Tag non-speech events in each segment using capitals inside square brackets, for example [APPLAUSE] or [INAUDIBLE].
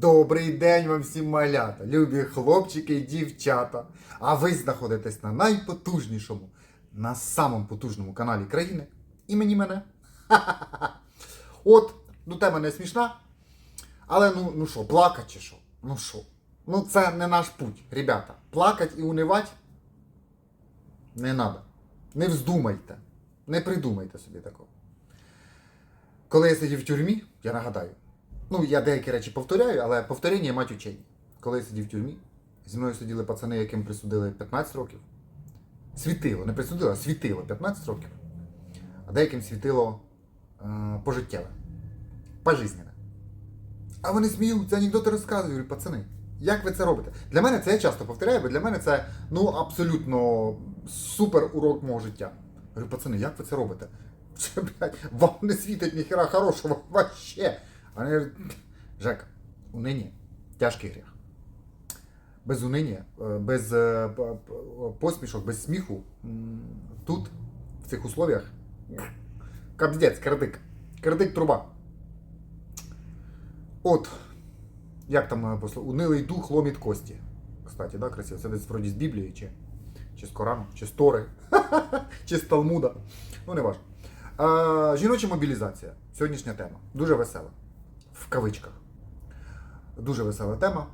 Добрий день вам всім малята, любі хлопчики і дівчата. А ви знаходитесь на найпотужнішому, на самому потужному каналі країни. Імені мене. Ха-ха-ха. [LAUGHS] От, ну тема не смішна. Але ну ну що, плакать чи що? Ну що? Ну це не наш путь, ребята. Плакать і унивать не треба. Не вздумайте. Не придумайте собі такого. Коли я сидів в тюрмі, я нагадаю, ну я деякі речі повторяю, але повторення мать учень. Коли я сидів в тюрмі, зі мною сиділи пацани, яким присудили 15 років. Світило, не присудило, а світило 15 років. А деяким світило е, пожиттєве, пожизненне. А вони сміються, анекдоти розказують, говорю, пацани. Як ви це робите? Для мене це я часто повторяю, бо для мене це ну абсолютно супер урок мого життя. Говорю, пацани, як ви це робите? Це, блядь, вам не світить ніхера хорошого вообще. А вони кажуть, Жек, униння тяжкий гріх. Без униння, е, без посмішок, без сміху тут, в цих условиях, капздець, кирдик. Кирдик труба. От, як там унилий дух ломить кості. Кстати, да, красиво. Це десь вроді з Біблії, чи, чи з Корану, чи з Тори, чи з Талмуда. Ну, не важно. Жіноча мобілізація. Сьогоднішня тема. Дуже весела. В кавичках. Дуже весела тема.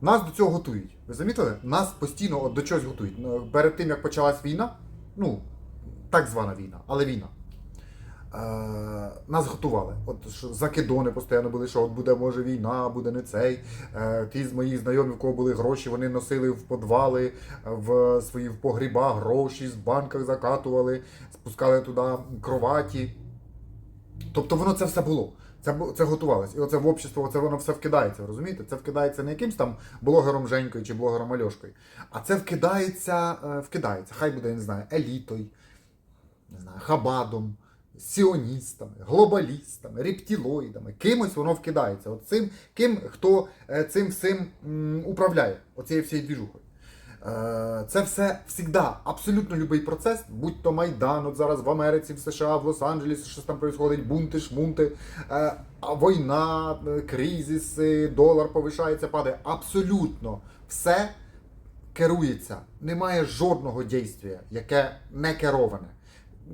Нас до цього готують. Ви замітили? Нас постійно от до чогось готують. Ну, Перед тим, як почалась війна, ну, так звана війна, але війна. Е, нас готували. От закидони постійно були, що от буде може війна, буде не цей. Е, ті з моїх знайомих, у кого були гроші, вони носили в подвали, в свої в погріба гроші, з банках закатували, спускали туди кроваті. Тобто воно це все було. Це, це готувалось. І оце в общество, оце воно все вкидається, розумієте? Це вкидається не якимсь там блогером Женькою чи блогером Альошкою, а це вкидається, е, вкидається, хай буде, я не знаю, елітою, не знаю, хабадом, сіоністами, глобалістами, рептилоїдами. Кимось воно вкидається. От цим, ким, хто е, цим всім управляє, оцією всією двіжухою. Е, Це все завжди, абсолютно будь-який процес, будь то Майдан, от зараз в Америці, в США, в Лос-Анджелесі, щось там відбувається, бунти, шмунти, е, війна, е, кризиси, долар повишається, падає. Абсолютно все керується. Немає жодного дійства, яке не кероване.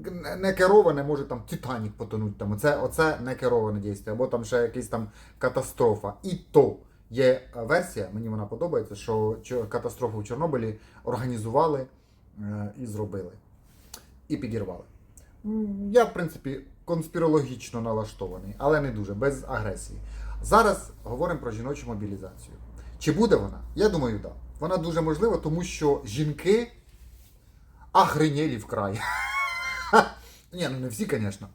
Не- Не кероване, може там Титанік потонуть. Там. Оце, оце не кероване дійство, або там ще якась там катастрофа. І то є е, версія, мені вона подобається, що катастрофу в Чорнобилі організували е, і зробили. І підірвали. Я, в принципі, конспірологічно налаштований, але не дуже, без агресії. Зараз говоримо про жіночу мобілізацію. Чи буде вона? Я думаю, так. Да. Вона дуже можлива, тому що жінки охренєлі вкрай. [LAUGHS] Ні, ну не всі, звісно.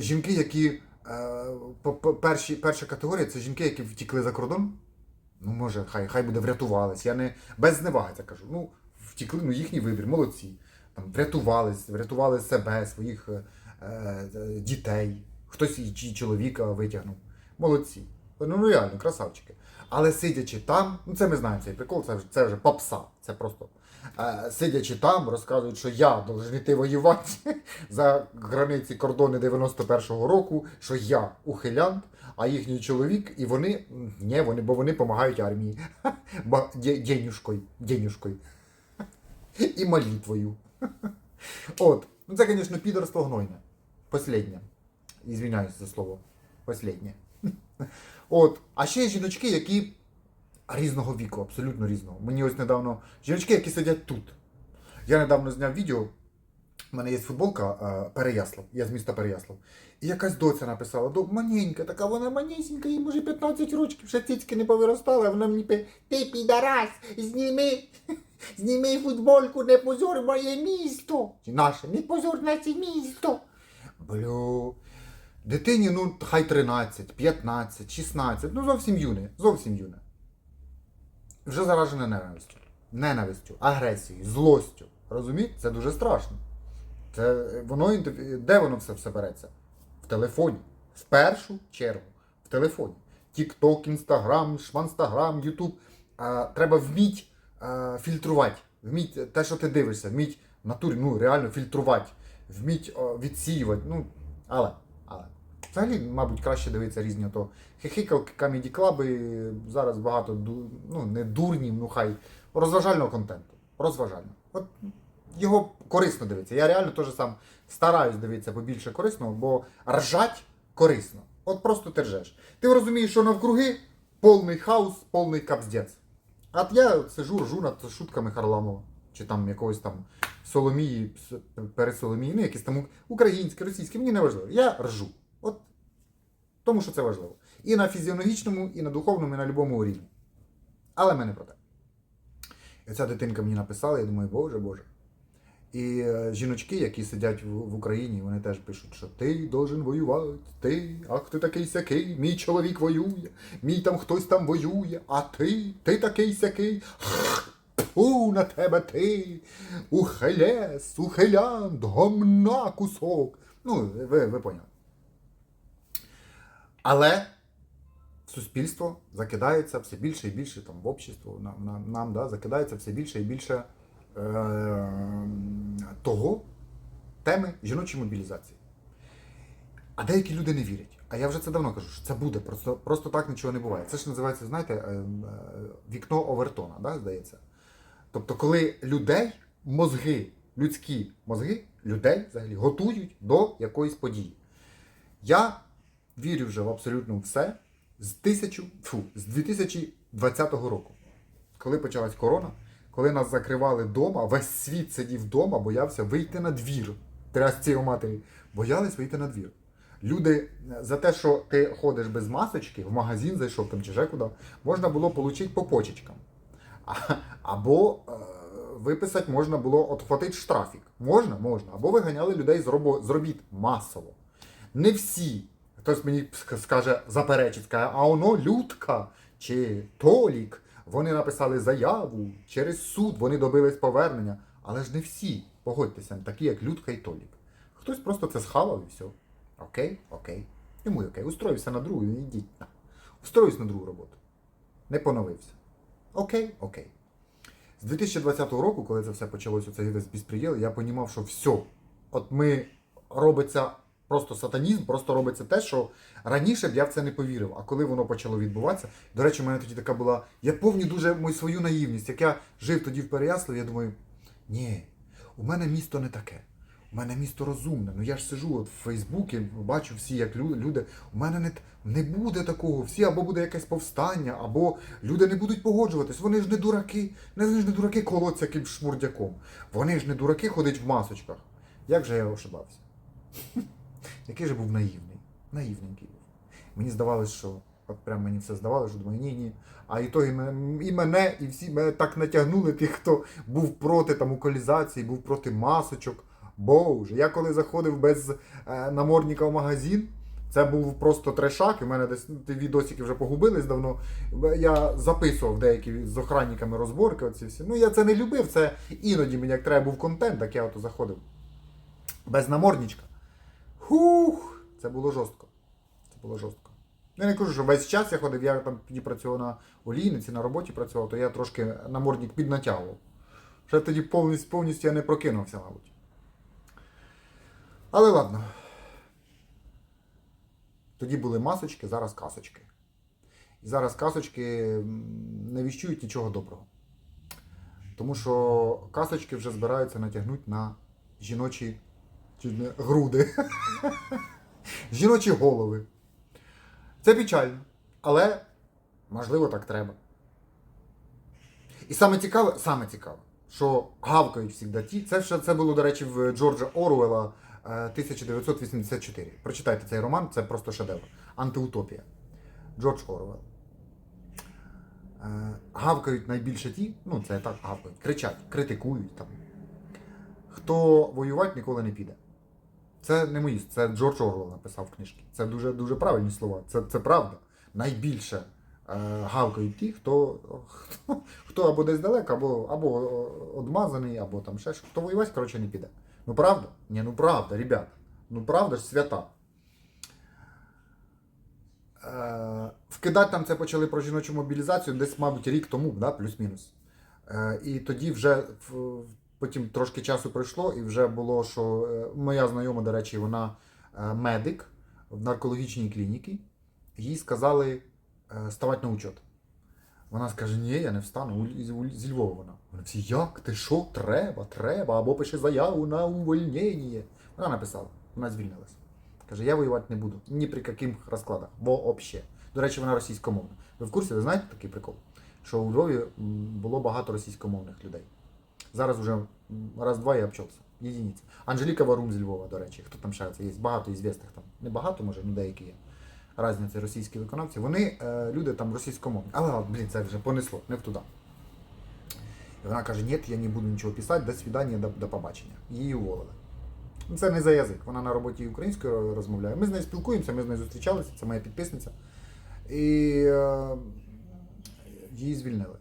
Жінки, які. Е, Перші, перша категорія це жінки, які втікли за кордон. Ну, може, хай, хай буде врятувались. Я не без зневаги це кажу. Ну, втікли, ну їхній вибір, молодці. Там, врятувались, врятували себе, своїх е, е, дітей. Хтось і чоловіка витягнув. Молодці. Ну, реально, красавчики. Але сидячи там, ну це ми знаємо цей прикол, це, вже- це вже попса. Це просто. Е, сидячи там, розказують, що я должен йти воювати [LAUGHS] за границі кордони 91-го року, що я ухилянт, а їхній чоловік, і вони, ні, вони, бо вони допомагають армії. [LAUGHS] Денюшкою. [LAUGHS] І молитвою. От. Ну це, звісно, підорство гнойне. Последнє. Ізвиняюсь за слово. Последнє. От. А ще жіночки, які різного віку, абсолютно різного. Мені ось недавно. Жіночки, які сидять тут. Я недавно зняв відео. У мене є футболка е, Переяслав, я з міста Переяслав. І якась доця написала, до маненька, така вона манесенька, їй може 15 років, ще цицьки не повиростали, а вона мені пише, ти підарас, зніми, [LAUGHS] зніми футболку, не позор моє місто. Чи наше, не позор наше місто. Блю. Дитині, ну, хай 13, 15, 16, ну зовсім юне, зовсім юне. Вже заражене ненавистю. Ненавистю, агресією, злостю. Розумієте? Це дуже страшно. Це воно де воно все, все береться? В телефоні. В першу чергу. В телефоні. Тік-ток, Інстаграм, Шванстаграм, Ютуб. Треба вміть а, фільтрувати. Вміть те, що ти дивишся, вміть натурі, ну, реально фільтрувати, вміть о, відсіювати. Ну, але, Взагалі, мабуть, краще дивитися різні ото хихикалки, камеді клаби. Зараз багато ну, не дурнів, ну хай розважального контенту. Розважально. От його корисно дивитися. Я реально теж сам стараюсь дивитися побільше корисного, бо ржать корисно. От просто ти ржеш. Ти розумієш, що навкруги повний хаос, повний капздець. А от я сижу, ржу над шутками Харламова. Чи там якогось там Соломії, С- перед Соломії, ну якісь там українські, російські, мені не важливо. Я ржу. От тому що це важливо. І на фізіологічному, і на духовному, і на будь-якому рівні. Але ми не про те. І ця дитинка мені написала, я думаю, боже, боже. І е, жіночки, які сидять в, Україні, вони теж пишуть, що ти должен воювати, ти, ах ти такий сякий, мій чоловік воює, мій там хтось там воює, а ти, ти такий сякий. Фу на тебе ти, ухилес, ухилян, гомна кусок. Ну, ви, ви поняли. Але суспільство закидається все більше і більше там в общество, нам, нам, нам да, закидається все більше і більше е, того теми жіночої мобілізації. А деякі люди не вірять. А я вже це давно кажу, що це буде, просто, просто так нічого не буває. Це ж називається, знаєте, е, е, вікно Овертона, да, здається. Тобто, коли людей, мозги, людські мозги, людей взагалі готують до якоїсь події. Я вірю вже в абсолютно все з, тисячу, фу, з 2020 року, коли почалась корона, коли нас закривали вдома, весь світ сидів вдома, боявся вийти на двір. Трясці матері, боялись вийти на двір. Люди е, за те, що ти ходиш без масочки, в магазин зайшов там чи ще куди, можна було отримати по почечкам. А- Або е, виписати можна було отхватити штрафік. Можна, можна. Або виганяли людей з робіт масово. Не всі. Хтось мені скаже, заперечить, а воно Людка чи Толік. Вони написали заяву через суд, вони добились повернення. Але ж не всі, погодьтеся, такі як Людка і Толік. Хтось просто це схавав і все. Окей, окей. Йому окей. Устроївся на другу, йдіть на. Устроївся на другу роботу. Не поновився. Окей, окей. З 2020 року, коли це все почалося, цей весь безпреділ, я розумів, що все. От ми робиться просто сатанізм, просто робиться те, що раніше б я в це не повірив. А коли воно почало відбуватися, до речі, у мене тоді така була. Я пам'ятаю дуже мою свою наївність. Як я жив тоді в Переяславі, я думаю, ні, у мене місто не таке. У мене місто розумне. Ну я ж сижу от в Фейсбуці, бачу всі, як люди. У мене не, не буде такого. Всі або буде якесь повстання, або люди не будуть погоджуватись. Вони ж не дураки. Не вони ж не дураки колоться яким шмурдяком. Вони ж не дураки ходять в масочках. Як же я ошибався? [LAUGHS] Який же був наївний. Наївненький був. Мені здавалось, що от прям мені все здавалося, що думаю, ні, ні. А і то і мене, і мене, і всі мене так натягнули, [LAUGHS] тих, хто був проти там укалізації, був проти масочок. Боже, я коли заходив без е, намордника в магазин, це був просто трешак, і в мене десь ті відосики вже погубились давно. Я записував деякі з охранниками розборки. Оці всі. Ну я це не любив, це іноді мені як треба був контент, так я ото заходив. Без намордничка. Хух! Це було жорстко. Це було жорстко. Я не кажу, що весь час я ходив, я там тоді працював на олійниці, на роботі працював, то я трошки намордник піднатягував. Ще тоді повністю, повністю я не прокинувся, мабуть. Але ладно. Тоді були масочки, зараз касочки. І зараз касочки не віщують нічого доброго. Тому що касочки вже збираються натягнути на жіночі чи не, груди. [LAUGHS] жіночі голови. Це печально. Але можливо так треба. І саме цікаве, саме цікаве, що гавкають завжди ті. Це ще це було, до речі, в Джорджа Оруелла е, 1984. Прочитайте цей роман, це просто шедевр. Антиутопія. Джордж Оруелл. Е, Гавкають найбільше ті, ну це так гавкають, кричать, критикують там. Хто воювати ніколи не піде. Це не мої, це Джордж Орвелл написав в книжці. Це дуже дуже правильні слова. Це, це правда. Найбільше е, гавкають ті, хто, хто, хто або десь далеко, або, або одмазаний, або там ще. Хто воювати, коротше, не піде. Ну правда? Ні, ну правда, ребята. Ну правда ж свята. Е, вкидати там це почали про жіночу мобілізацію десь, мабуть, рік тому, да, плюс-мінус. Е, і тоді вже в- потім трошки часу пройшло, і вже було, що е, моя знайома, до речі, вона е, медик, в наркологічній клініці, їй сказали е, ставати на учет. Вона скаже, ні, я не встану, зі Львова вона. Вони всі, як? Ти що? Треба, треба, або пиши заяву на увольнення. Вона написала, вона звільнилася. Каже, я воювати не буду. Ні при яких розкладах. Вообще. До речі, вона російськомовна. Ви в курсі, ви знаєте такий прикол? Що у Львові було багато російськомовних людей. Зараз вже раз-два і обчався. Єдиниці. Анжеліка Варум з Львова, до речі, хто там це є? Багато ізвісних там. Не багато, може, ну деякі є. Разниці російські виконавці. Вони е, люди там російськомовні. Але, блін, це вже понесло, не в туди. І вона каже, ні, я не буду нічого писати, до свидання, до, до побачення. Її уволили. Ну, Це не за язик. Вона на роботі українською розмовляє. Ми з нею спілкуємося, ми з нею зустрічалися, це моя підписниця. І е, її звільнили.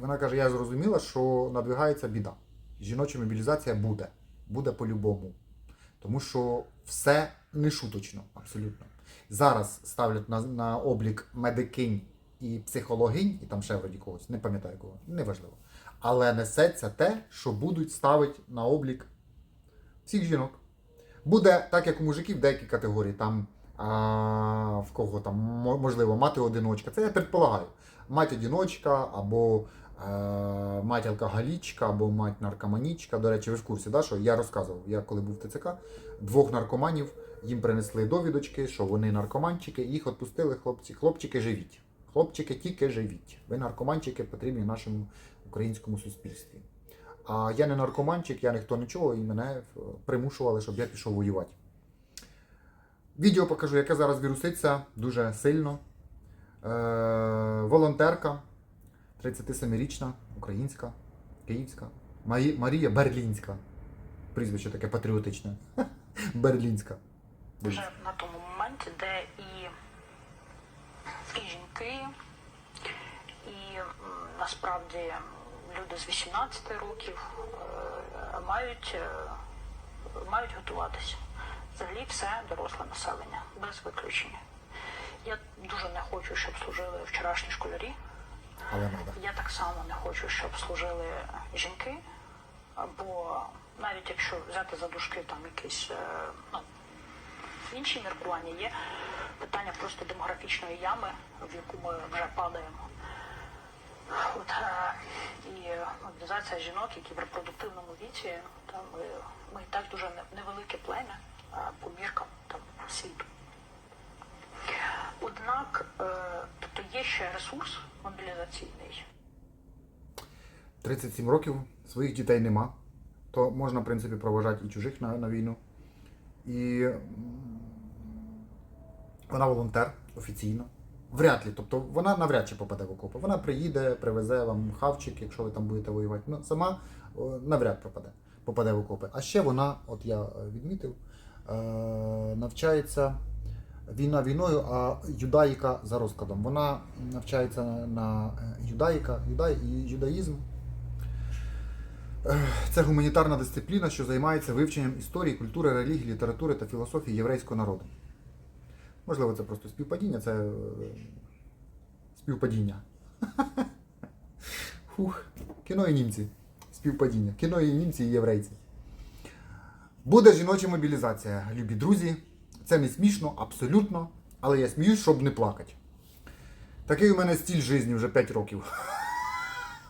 Вона каже: я зрозуміла, що надвигається біда. Жіноча мобілізація буде. Буде по-любому. Тому що все не шуточно, абсолютно. Зараз ставлять на, на облік медикинь і психологинь, і там ще вроді когось, не пам'ятаю кого, неважливо. Але несеться те, що будуть ставити на облік всіх жінок. Буде так, як у мужиків, деякі категорії. Там а, в кого там можливо мати одиночка. Це я предполагаю. Мать одиночка, або мать алкоголічка, або мать наркоманічка. До речі, ви в курсі, да, що я розказував, я коли був в ТЦК, двох наркоманів їм принесли довідочки, що вони наркоманчики, їх відпустили хлопці. Хлопчики живіть. Хлопчики тільки живіть. Ви наркоманчики потрібні нашому українському суспільстві. А я не наркоманчик, я ніхто нічого, і мене е, примушували, щоб я пішов воювати. Відео покажу, яке зараз віруситься дуже сильно. Е, волонтерка, 37-річна, українська, київська. Марія Берлінська. Прізвище таке патріотичне. [LAUGHS] Берлінська. вже на тому моменті, де і, і жінки, і насправді люди з 18 років е, мають, е, мають готуватися. Взагалі все доросле населення, без виключення. Я дуже не хочу, щоб служили вчорашні школярі. Але надо. Я так само не хочу, щоб служили жінки, бо навіть якщо взяти за дужки там якісь е, ну, інші міркування, є питання просто демографічної ями, в яку ми вже падаємо. От, е, і мобілізація жінок, які в репродуктивному віці, там, ми, ми і так дуже невелике плем'я е, по міркам там, світу. Однак, тобто є ще ресурс мобілізаційний. 37 років, своїх дітей нема. То можна, в принципі, проважати і чужих на, на війну. І вона волонтер офіційно. Вряд ли. Тобто вона навряд чи попаде в окопи. Вона приїде, привезе вам хавчик, якщо ви там будете воювати. Ну, сама навряд попаде, попаде в окопи. А ще вона, от я е, відмітив, е, навчається війна війною, а юдаїка за розкладом. Вона навчається на, е, юдаїка, юдай, і юдаїзм. Це гуманітарна дисципліна, що займається вивченням історії, культури, релігії, літератури та філософії єврейського народу. Можливо, це просто співпадіння, це е, співпадіння. [LAUGHS] Фух. Кіно і німці. Співпадіння. Кіно і німці, і єврейці. Буде жіноча мобілізація, любі друзі. Це не смішно, абсолютно. Але я сміюсь, щоб не плакати. Такий у мене стиль життя вже 5 років.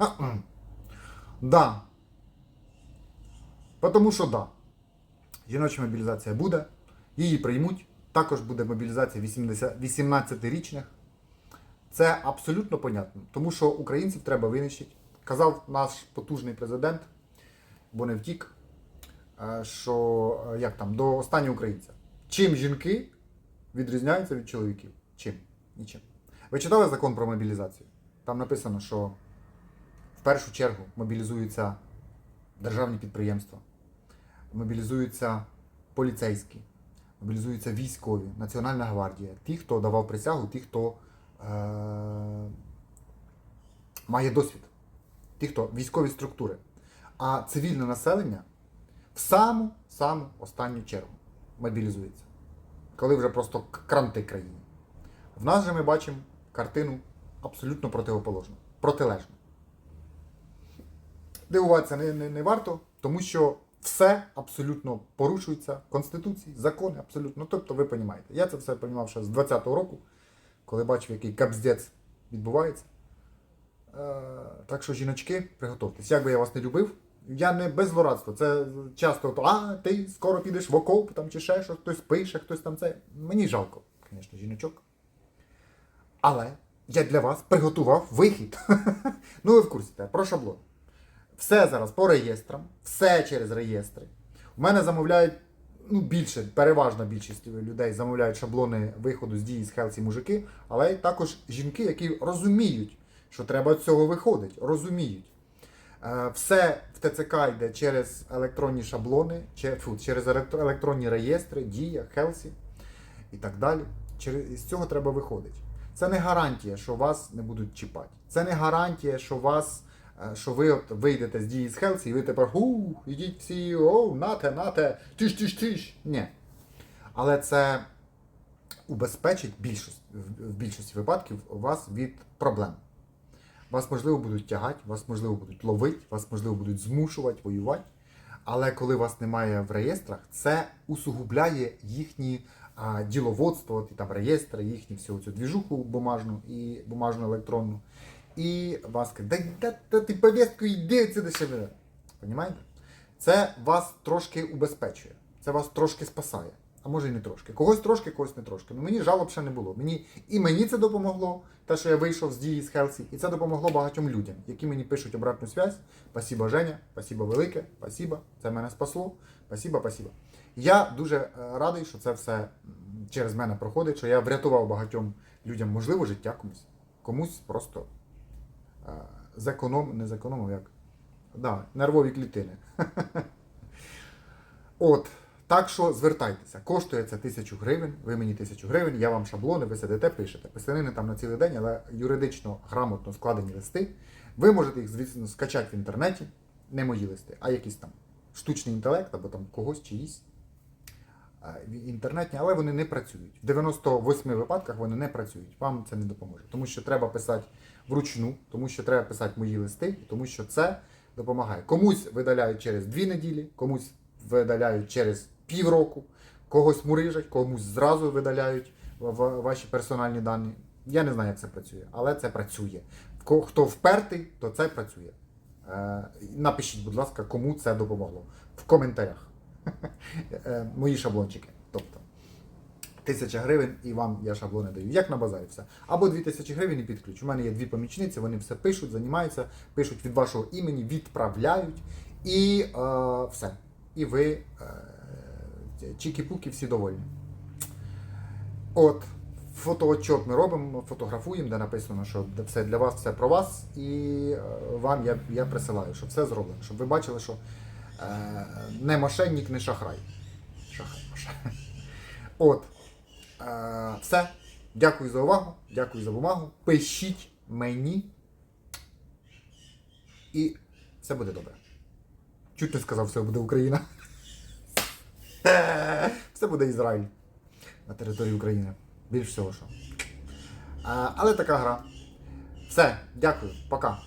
[LAUGHS] да. Потому що да. Жіноча мобілізація буде, її приймуть. Також буде мобілізація 18-річних. Це абсолютно понятно, тому що українців треба винищити. Казав наш потужний президент, бо не втік, е, що е, як там, до останнього українця. Чим жінки відрізняються від чоловіків? Чим? Нічим. Ви читали закон про мобілізацію? Там написано, що в першу чергу мобілізуються державні підприємства, мобілізуються поліцейські, мобілізуються військові, Національна гвардія, ті, хто давав присягу, ті, хто е- має досвід, ті, хто військові структури. А цивільне населення в саму саму останню чергу мобілізується, коли вже просто кранти країні. В нас же ми бачимо картину абсолютно противоположну, протилежну. Дивуватися не, не, не варто, тому що все абсолютно порушується Конституції, закони, абсолютно. Тобто, ви розумієте. Я це все розумів ще з 20-го року, коли бачив, який капздець відбувається. Е, так що, жіночки, приготуйтесь. Як би я вас не любив, я не без злорадства. Це часто, то, а, ти скоро підеш в окоп там, чи ще щось, хтось пише, хтось там це. Мені жалко, звісно, жіночок. Але я для вас приготував вихід. [LAUGHS] ну, ви в курсі, про шаблон. Все зараз по реєстрам, все через реєстри. У мене замовляють, ну, більше, переважна більшість людей замовляють шаблони виходу з дії з Хелсі мужики, але також жінки, які розуміють, що треба з цього виходить, розуміють. Е, Все в ТЦК йде через електронні шаблони, через електронні реєстри, Дія, Хелсі і так далі. З цього треба виходити. Це не гарантія, що вас не будуть чіпати. Це не гарантія, що вас, е, що ви от вийдете з дії з Хелсі, і ви тепер ху, ідіть всі, о, нате, нате, тиш, тиш, тиш. Ні. Але це убезпечить більшість, в більшості випадків вас від проблем. Вас, можливо, будуть тягати, вас, можливо, будуть ловити, вас, можливо, будуть змушувати воювати. Але коли вас немає в реєстрах, це усугубляє їхні а, діловодство, от, і там реєстри, їхню всю цю двіжуху бумажну і бумажну електронну. І вас кажуть, да, да, да ти повістку йди це ще. Понімаєте? Це вас трошки убезпечує, це вас трошки спасає. А може і не трошки. Когось трошки, когось не трошки. Ну мені жалоб ще не було. Мені, і мені це допомогло, те, що я вийшов з дії з Хелсі, і це допомогло багатьом людям, які мені пишуть обратну связь. Спасибо, Женя, спасибо велике, спасибо, це мене спасло. Спасибо, спасибо. Я дуже е, радий, що це все через мене проходить, що я врятував багатьом людям, можливо, життя комусь. Комусь просто е, зеконом, не зекономив, як. Да, нервові клітини. [LAUGHS] От. Так що звертайтеся, коштує це тисячу гривень, ви мені тисячу гривень, я вам шаблони, ви сидите, пишете. Писанини там на цілий день, але юридично грамотно складені листи. Ви можете їх, звісно, скачати в інтернеті, не мої листи, а якийсь там штучний інтелект або там когось чиїсь інтернетні, але вони не працюють. В 98 випадках вони не працюють. Вам це не допоможе. Тому що треба писати вручну, тому що треба писати мої листи, тому що це допомагає. Комусь видаляють через дві неділі, комусь видаляють через півроку, когось мурижать, комусь зразу видаляють ваші персональні дані. Я не знаю, як це працює, але це працює. Хто впертий, то це працює. Е, Напишіть, будь ласка, кому це допомогло в коментарях. Е, Мої шаблончики. Тобто, тисяча гривень і вам я шаблони даю. Як на базарі все. Або дві тисячі гривень і під ключ. У мене є дві помічниці, вони все пишуть, займаються, пишуть від вашого імені, відправляють і е, все. І ви е, чікі-пуки всі довольні. От, фотоотчет ми робимо, фотографуємо, де написано, що все для вас, все про вас, і е, вам я, я присилаю, щоб все зроблено, щоб ви бачили, що е, не мошенник, не шахрай. Шахрай, шахрай. [LAUGHS] От. Е, все. Дякую за увагу, дякую за бумагу. Пишіть мені. І все буде добре. Чуть не сказав, все буде Україна. [LAUGHS] Все буде Ізраїль на території України. Більш всього що. Але така гра. Все, дякую, пока.